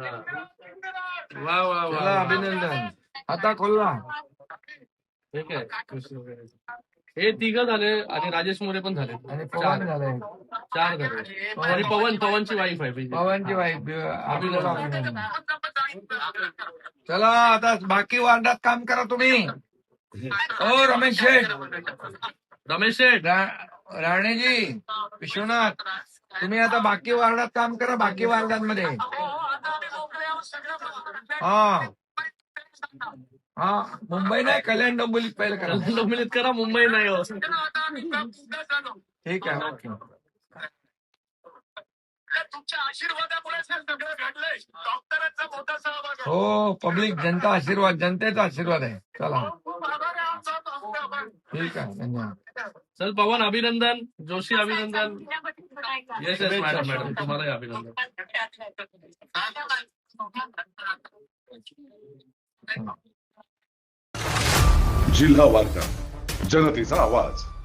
हा. वा वा वा अभिनंदन. आता खोलला. ठीक आहे. हे तिघ झाले आणि राजेश मोरे पण झाले आणि पवन झालंय चार झाले. आणि पवन पवनची वाईफ आहे पहिली. पवनची वाईफ अभिनंदन. चला आता बाकी वार्डात काम करा तुम्ही. हो रमेश शेठ. रमेश शेठ. राणेजी विश्वनाथ. तुम्ही आता बाकी वार्डात काम करा बाकी वार्डांमध्ये. हा. हा मुंबई नाही कल्याण डोंबिवलीत पहिलं करा. डोंबिवलीत करा मुंबई नाही हो. ठीक आहे ओके. तुमच्या आशीर्वादामुळे सगळं घडलंय डॉक्टरांचा मोठा सहभाग आहे. हो पब्लिक जनता आशीर्वाद जनतेचा आशीर्वाद आहे. चला. ठीक आहे धन्यवाद. चल पवन अभिनंदन. जोशी अभिनंदन. Yes yes madam madam. तुम्हालाही अभिनंदन. जिल्हा वार्ता जनतेचा आवाज.